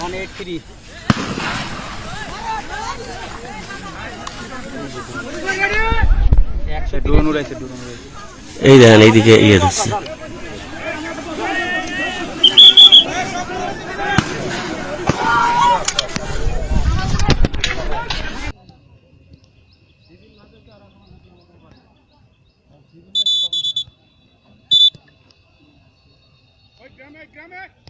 One eight three এই দেখেন এইদিকে ইয়ে দিচ্ছে। Come on, come on.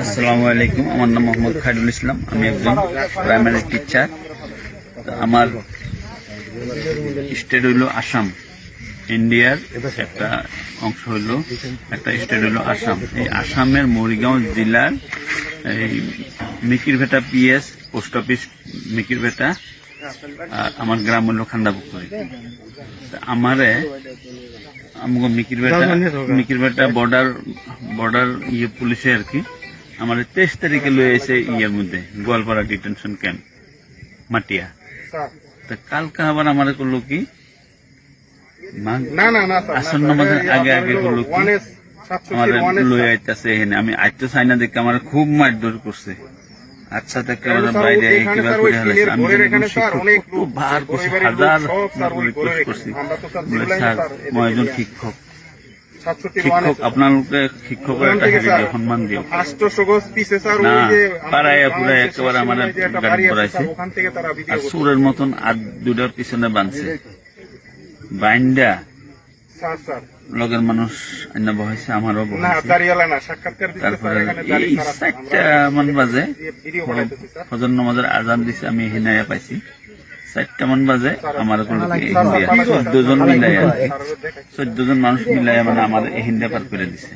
আসসালামু আলাইকুম, আমার নাম মোহাম্মদ খায়রুল ইসলাম, আমি একজন প্রাইমারি টিচার আমার স্টেট হইল আসাম। ইন্ডিয়ার একটা অংশ হইল একটা স্টেট হইল আসাম। এই আসামের মরিগাঁও জেলার এই Mikirbheta PS post office Mikirbheta আর আমার গ্রাম হইল খান্দাপুকুরি আমারে আমাকে মিকিরভেটা মিকিরভেটা বর্ডার বর্ডার ইয়ে পুলিশে আর কি। আমার তেইশ তারিখে লয়ে এসে ইয়ের মধ্যে গোয়ালপাড়া ডিটেনশন ক্যাম্প মাটিয়া। তা কালকে আবার আমার করল কি? না না না স্যার আসন্ন মাসের আগে আগে করল কি? ওয়ান এস আমার সাতষট্টি ওয়ান এস লয়ে আইতাছে এখানে। আমি আইতে চাই না দেখে আমার খুব মারধর করছে। আচ্ছা আমার বাইরে করে আমি করছি হাজার রিকোয়েস্ট করছি। বলে স্যার মই একজন শিক্ষক শিক্ষক শিক্ষকের একটা হেরি দিও সম্মান দিও। না, পাড়ায় পুরায় একেবারে আমার গাড়ি করাইছে। আর সুরের মতন আর দুটার পিছনে বানছে বাইন্ডা লগের মানুষ আমারও তারপরে। চারটা মান বাজে ফজর নমাজের আজান দিছে আমি হিনায়া পাইছি চারটা মান বাজে আমার চোদ্দ জন মিলাই। চোদ্দ জন মানুষ মিলাই মানে আমার হিন্দা পার করে দিছে